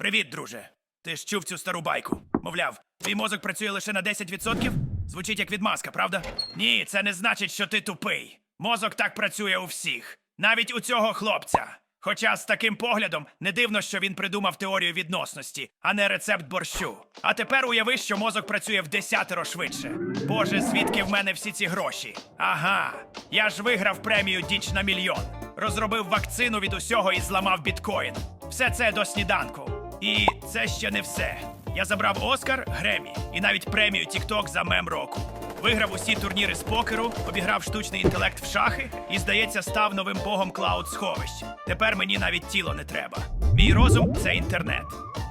Привіт, друже. Ти ж чув цю стару байку. Мовляв, твій мозок працює лише на 10%? Звучить як відмазка, правда? Ні, це не значить, що ти тупий. Мозок так працює у всіх, навіть у цього хлопця. Хоча з таким поглядом не дивно, що він придумав теорію відносності, а не рецепт борщу. А тепер уяви, що мозок працює в десятеро швидше. Боже, звідки в мене всі ці гроші? Ага, я ж виграв премію Діч на мільйон, розробив вакцину від усього і зламав біткоін. Все це до сніданку. І це ще не все. Я забрав Оскар, Гремі і навіть премію TikTok за мем року. Виграв усі турніри з покеру, обіграв штучний інтелект в шахи і, здається, став новим богом клауд сховищ. Тепер мені навіть тіло не треба. Мій розум це інтернет.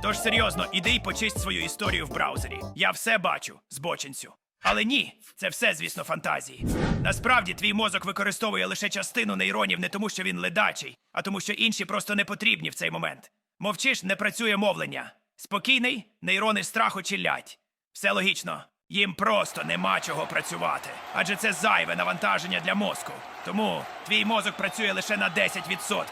Тож серйозно, іди й почисть свою історію в браузері. Я все бачу, збочинцю. Але ні, це все, звісно, фантазії. Насправді, твій мозок використовує лише частину нейронів не тому, що він ледачий, а тому, що інші просто не потрібні в цей момент. Мовчиш, не працює мовлення. Спокійний, нейрони страху чилять. Все логічно. Їм просто нема чого працювати, адже це зайве навантаження для мозку. Тому твій мозок працює лише на 10%.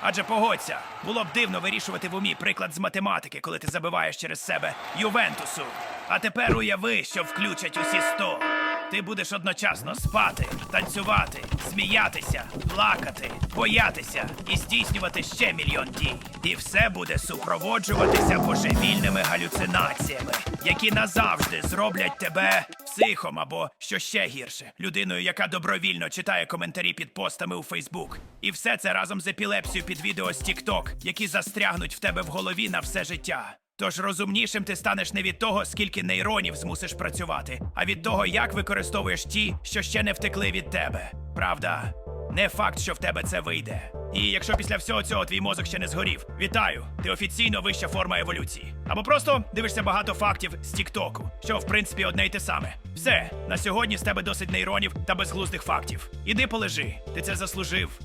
Адже погодься, було б дивно вирішувати в умі приклад з математики, коли ти забиваєш через себе Ювентусу. А тепер уяви, що включать усі 100. Ти будеш одночасно спати, танцювати, сміятися, плакати, боятися і здійснювати ще мільйон дій. І все буде супроводжуватися божевільними галюцинаціями, які назавжди зроблять тебе психом або що ще гірше, людиною, яка добровільно читає коментарі під постами у Фейсбук. І все це разом з епілепсією під відео з TikTok, які застрягнуть в тебе в голові на все життя. Тож розумнішим ти станеш не від того, скільки нейронів змусиш працювати, а від того, як використовуєш ті, що ще не втекли від тебе. Правда, не факт, що в тебе це вийде. І якщо після всього цього твій мозок ще не згорів, вітаю! Ти офіційно вища форма еволюції. Або просто дивишся багато фактів з Тіктоку, що в принципі одне й те саме. Все, на сьогодні з тебе досить нейронів та безглуздих фактів. Іди полежи, ти це заслужив.